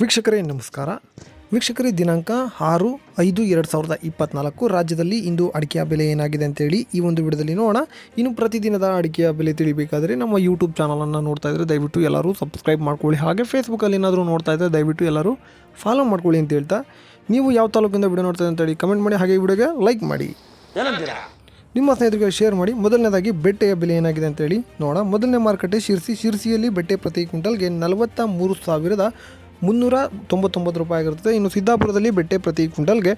ವೀಕ್ಷಕರೇ ನಮಸ್ಕಾರ. ವೀಕ್ಷಕರೇ ದಿನಾಂಕ ಆರು ಐದು ಎರಡು ಸಾವಿರದ ಇಪ್ಪತ್ನಾಲ್ಕು. ರಾಜ್ಯದಲ್ಲಿ ಇಂದು ಅಡಿಕೆಯ ಬೆಲೆ ಏನಾಗಿದೆ ಅಂತೇಳಿ ಈ ಒಂದು ವಿಡಿಯೋದಲ್ಲಿ ನೋಡೋಣ. ಇನ್ನು ಪ್ರತಿದಿನದ ಅಡಿಕೆಯ ಬೆಲೆ ತಿಳಿಬೇಕಾದರೆ ನಮ್ಮ ಯೂಟ್ಯೂಬ್ ಚಾನಲನ್ನು ನೋಡ್ತಾ ಇದ್ದರೆ ದಯವಿಟ್ಟು ಎಲ್ಲರೂ ಸಬ್ಸ್ಕ್ರೈಬ್ ಮಾಡ್ಕೊಳ್ಳಿ. ಹಾಗೆ ಫೇಸ್ಬುಕ್ಕಲ್ಲಿ ಏನಾದರೂ ನೋಡ್ತಾ ಇದ್ದರೆ ದಯವಿಟ್ಟು ಎಲ್ಲರೂ ಫಾಲೋ ಮಾಡ್ಕೊಳ್ಳಿ ಅಂತ ಹೇಳ್ತಾ. ನೀವು ಯಾವ ತಾಲೂಕಿಂದ ವಿಡಿಯೋ ನೋಡ್ತಾ ಅಂತೇಳಿ ಕಮೆಂಟ್ ಮಾಡಿ. ಹಾಗೆ ವಿಡಿಯೋಗೆ ಲೈಕ್ ಮಾಡಿ. ನಿಮ್ಮ ಸ್ನೇಹಿತರಿಗೆ ಶೇರ್ ಮಾಡಿ. ಮೊದಲನೇದಾಗಿ ಬೆಟ್ಟೆಯ ಬೆಲೆ ಏನಾಗಿದೆ ಅಂತೇಳಿ ನೋಡೋಣ. ಮೊದಲನೇ ಮಾರುಕಟ್ಟೆ ಶಿರ್ಸಿ. ಶಿರ್ಸಿಯಲ್ಲಿ ಬೆಟ್ಟೆ ಪ್ರತಿ ಕ್ವಿಂಟಲ್ಗೆ ನಲವತ್ತ ಮೂರು ಸಾವಿರದ ಮುನ್ನೂರ ತೊಂಬತ್ತೊಂಬತ್ತು ರೂಪಾಯಿ ಆಗಿರ್ತದೆ. ಇನ್ನು ಸಿದ್ದಾಪುರದಲ್ಲಿ ಬೆಟ್ಟೆ ಪ್ರತಿ ಕ್ವಿಂಟಲ್ಗೆ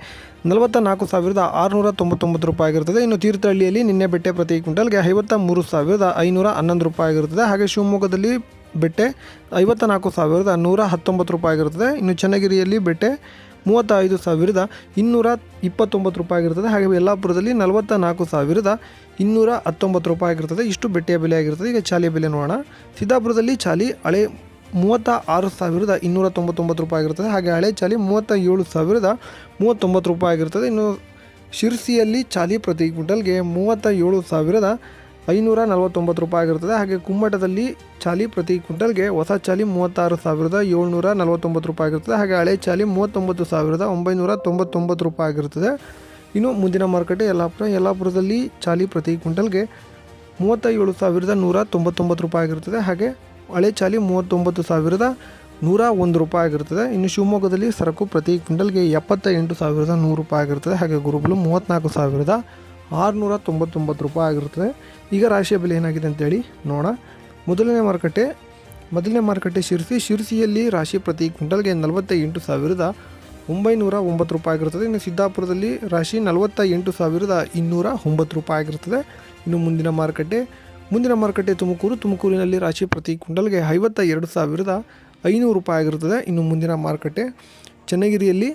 ನಲವತ್ತ ನಾಲ್ಕು ಸಾವಿರದ ಆರುನೂರ ತೊಂಬತ್ತೊಂಬತ್ತು ರೂಪಾಯಿ ಆಗಿರ್ತದೆ. ಇನ್ನು ತೀರ್ಥಹಳ್ಳಿಯಲ್ಲಿ ನಿನ್ನೆ ಬೆಟ್ಟೆ ಪ್ರತಿ ಕ್ವಿಂಟಲ್ಗೆ ಐವತ್ತ ಮೂರು ಸಾವಿರದ ಐನೂರ ಹನ್ನೊಂದು ರೂಪಾಯಿ ಆಗಿರ್ತದೆ. ಹಾಗೆ ಶಿವಮೊಗ್ಗದಲ್ಲಿ ಬೆಟ್ಟೆ ಐವತ್ತ ನಾಲ್ಕು ಸಾವಿರದ ನೂರ ಹತ್ತೊಂಬತ್ತು ರೂಪಾಯಿ ಆಗಿರ್ತದೆ. ಇನ್ನು ಚನ್ನಗಿರಿಯಲ್ಲಿ ಬೆಟ್ಟೆ ಮೂವತ್ತ ಐದು ಸಾವಿರದ ಇನ್ನೂರ ಇಪ್ಪತ್ತೊಂಬತ್ತು ರೂಪಾಯಿ ಆಗಿರ್ತದೆ. ಹಾಗೆ ಯಲ್ಲಾಪುರದಲ್ಲಿ ನಲವತ್ತ ನಾಲ್ಕು ಸಾವಿರದ ಇನ್ನೂರ ಹತ್ತೊಂಬತ್ತು ರೂಪಾಯಿ ಆಗಿರ್ತದೆ. ಇಷ್ಟು ಬೆಟ್ಟೆಯ ಬೆಲೆ ಆಗಿರ್ತದೆ. ಈಗ ಚಾಲಿಯ ಬೆಲೆ ನೋಡೋಣ. ಸಿದ್ದಾಪುರದಲ್ಲಿ ಚಾಲಿ ಹಳೆ ಮೂವತ್ತ ಆರು ಸಾವಿರದ ಇನ್ನೂರ ತೊಂಬತ್ತೊಂಬತ್ತು ರೂಪಾಯಿ ಆಗಿರ್ತದೆ ಹಾಗೆ ಹಳೆ ಚಾಲಿ ಮೂವತ್ತ ಏಳು ಸಾವಿರದ ಮೂವತ್ತೊಂಬತ್ತು ರೂಪಾಯಿ ಆಗಿರ್ತದೆ ಇನ್ನು ಶಿರ್ಸಿಯಲ್ಲಿ ಚಾಲಿ ಪ್ರತಿ ಕ್ವಿಂಟಲ್ಗೆ ಮೂವತ್ತ ಏಳು ಸಾವಿರದ ಐನೂರ ನಲವತ್ತೊಂಬತ್ತು ರೂಪಾಯಿ ಆಗಿರ್ತದೆ ಹಾಗೆ ಕುಮ್ಮಟದಲ್ಲಿ ಚಾಲಿ ಪ್ರತಿ ಕ್ವಿಂಟಲ್ಗೆ ಹೊಸ ಚಾಲಿ ಮೂವತ್ತಾರು ಸಾವಿರದ ಏಳ್ನೂರ ನಲವತ್ತೊಂಬತ್ತು ರೂಪಾಯಿ ಆಗಿರ್ತದೆ ಹಾಗೆ ಹಳೆ ಚಾಲಿ ಮೂವತ್ತೊಂಬತ್ತು ಸಾವಿರದ ಒಂಬೈನೂರ ತೊಂಬತ್ತೊಂಬತ್ತು ರೂಪಾಯಿ ಆಗಿರ್ತದೆ ಇನ್ನು ಮುಂದಿನ ಮಾರುಕಟ್ಟೆ ಯಲ್ಲಾಪುರ. ಯಲ್ಲಾಪುರದಲ್ಲಿ ಚಾಲಿ ಪ್ರತಿ ಕ್ವಿಂಟಲ್ಗೆ ಮೂವತ್ತ ಏಳು ಸಾವಿರದ ನೂರ ತೊಂಬತ್ತೊಂಬತ್ತು ರೂಪಾಯಿ ಆಗಿರ್ತದೆ ಹಾಗೆ ಹಳೆ ಚಾಲಿ ಮೂವತ್ತೊಂಬತ್ತು ಸಾವಿರದ ನೂರ ಒಂದು ರೂಪಾಯಿ ಆಗಿರ್ತದೆ. ಇನ್ನು ಶಿವಮೊಗ್ಗದಲ್ಲಿ ಸರಕು ಪ್ರತಿ ಕ್ವಿಂಟಲ್ಗೆ ಎಪ್ಪತ್ತ ಎಂಟು ಸಾವಿರದ ನೂರು ರೂಪಾಯಿ ಆಗಿರ್ತದೆ. ಹಾಗೆ ಗುರುಬಲು ಮೂವತ್ತ್ನಾಲ್ಕು ಸಾವಿರದ ಆರುನೂರ ತೊಂಬತ್ತೊಂಬತ್ತು ರೂಪಾಯಿ ಆಗಿರ್ತದೆ. ಈಗ ರಾಶಿಯ ಬೆಲೆ ಏನಾಗಿದೆ ಅಂತೇಳಿ ನೋಡೋಣ. ಮೊದಲನೇ ಮಾರುಕಟ್ಟೆ ಮೊದಲನೇ ಮಾರುಕಟ್ಟೆ ಶಿರ್ಸಿ. ಶಿರ್ಸಿಯಲ್ಲಿ ರಾಶಿ ಪ್ರತಿ ಕ್ವಿಂಟಲ್ಗೆ ನಲವತ್ತ ಎಂಟು ಸಾವಿರದ ಒಂಬೈನೂರ ಒಂಬತ್ತು ರೂಪಾಯಿ ಆಗಿರ್ತದೆ. ಇನ್ನು ಸಿದ್ದಾಪುರದಲ್ಲಿ ರಾಶಿ ನಲವತ್ತ ಎಂಟು ಸಾವಿರದ ಇನ್ನೂರ ಒಂಬತ್ತು ರೂಪಾಯಿ ಆಗಿರ್ತದೆ. ಇನ್ನು ಮುಂದಿನ ಮಾರುಕಟ್ಟೆ ಮುಂದಿನ ಮಾರುಕಟ್ಟೆ ತುಮಕೂರು. ತುಮಕೂರಿನಲ್ಲಿ ರಾಶಿ ಪ್ರತಿ ಕುಂಡಲ್ಗೆ ಐವತ್ತ ಎರಡು ಸಾವಿರದ ಐನೂರು ರೂಪಾಯಿ ಆಗಿರುತ್ತದೆ. ಇನ್ನು ಮುಂದಿನ ಮಾರುಕಟ್ಟೆ ಚನ್ನಗಿರಿಯಲ್ಲಿ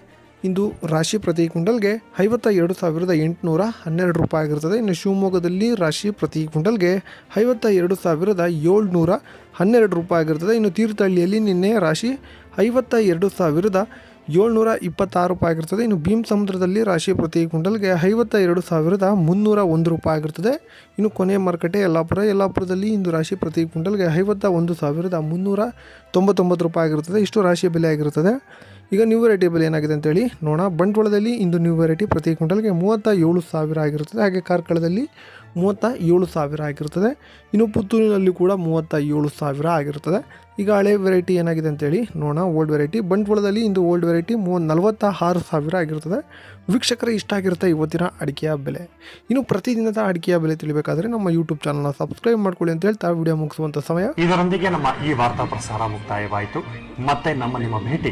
ಇಂದು ರಾಶಿ ಪ್ರತಿ ಕುಂಡಲ್ಗೆ ಐವತ್ತ ಎರಡು ಸಾವಿರದ ಎಂಟುನೂರ ಹನ್ನೆರಡು ರೂಪಾಯಿ ಆಗಿರುತ್ತದೆ. ಇನ್ನು ಶಿವಮೊಗ್ಗದಲ್ಲಿ ರಾಶಿ ಪ್ರತಿ ಕುಂಡಲ್ಗೆ ಐವತ್ತ ಎರಡು ಸಾವಿರದ ಏಳ್ನೂರ ಹನ್ನೆರಡು ರೂಪಾಯಿ ಆಗಿರ್ತದೆ ಇನ್ನು ತೀರ್ಥಹಳ್ಳಿಯಲ್ಲಿ ನಿನ್ನೆ ರಾಶಿ ಐವತ್ತ ಎರಡು ಸಾವಿರದ ಏಳ್ನೂರ ಇಪ್ಪತ್ತಾರು ರೂಪಾಯಿ ಆಗಿರ್ತದೆ. ಇನ್ನು ಭೀಮ್ ಸಮುದ್ರದಲ್ಲಿ ರಾಶಿ ಪ್ರತಿ ಕುಂಟಲ್ಗೆ ಐವತ್ತ ಎರಡು ಸಾವಿರದ ಮುನ್ನೂರ ಒಂದು ರೂಪಾಯಿ ಆಗಿರ್ತದೆ. ಇನ್ನು ಕೊನೆಯ ಮಾರುಕಟ್ಟೆ ಯಲ್ಲಾಪುರ. ಯಲ್ಲಾಪುರದಲ್ಲಿ ಇಂದು ರಾಶಿ ಪ್ರತಿ ಕುಂಟಲ್ಗೆ ಐವತ್ತ ಒಂದು ಸಾವಿರದ ಮುನ್ನೂರ ತೊಂಬತ್ತೊಂಬತ್ತು ರೂಪಾಯಿ ಆಗಿರ್ತದೆ. ಇಷ್ಟು ರಾಶಿಯ ಬೆಲೆ ಆಗಿರುತ್ತದೆ ಈಗ ನ್ಯೂ ವೆರೈಟಿ ಬೆಲೆ ಏನಾಗಿದೆ ಅಂತೇಳಿ ನೋಡೋಣ. ಬಂಟ್ವಾಳದಲ್ಲಿ ಇಂದು ನ್ಯೂ ವೆರೈಟಿ ಪ್ರತಿ ಕುಂಟಲ್ಗೆ ಮೂವತ್ತ ಏಳು ಸಾವಿರ ಆಗಿರುತ್ತದೆ ಹಾಗೆ ಕಾರ್ಕಳದಲ್ಲಿ ಮೂವತ್ತ ಏಳು ಸಾವಿರ ಆಗಿರ್ತದೆ ಇನ್ನು ಪುತ್ತೂರಿನಲ್ಲಿ ಕೂಡ ಮೂವತ್ತ ಏಳು ಸಾವಿರ ಆಗಿರ್ತದೆ ಈಗ ಹಳೆ ವೆರೈಟಿ ಏನಾಗಿದೆ ಅಂತೇಳಿ ನೋಡೋಣ. ಓಲ್ಡ್ ವೆರೈಟಿ ಬಂಟ್ವಾಳದಲ್ಲಿ ಇಂದು ಓಲ್ಡ್ ವೆರೈಟಿ ಮೂವ ನಲವತ್ತ ಆರು ಸಾವಿರ ಆಗಿರ್ತದೆ ವೀಕ್ಷಕರೇ, ಇಷ್ಟ ಆಗಿರುತ್ತೆ ಇವತ್ತಿನ ಅಡಿಕೆಯ ಬೆಲೆ. ಇನ್ನು ಪ್ರತಿದಿನದ ಅಡಿಕೆಯ ಬೆಲೆ ತಿಳಿಬೇಕಾದ್ರೆ ನಮ್ಮ ಯೂಟ್ಯೂಬ್ ಚಾನಲ್ನ ಸಬ್ಸ್ಕ್ರೈಬ್ ಮಾಡ್ಕೊಳ್ಳಿ ಅಂತ ಹೇಳ್ತಾ ವಿಡಿಯೋ ಮುಗಿಸುವಂಥ ಸಮಯ. ಇದರೊಂದಿಗೆ ನಮ್ಮ ಈ ವಾರ್ತಾ ಪ್ರಸಾರ ಮುಕ್ತಾಯವಾಯಿತು. ಮತ್ತೆ ನಮ್ಮ ನಿಮ್ಮ ಭೇಟಿ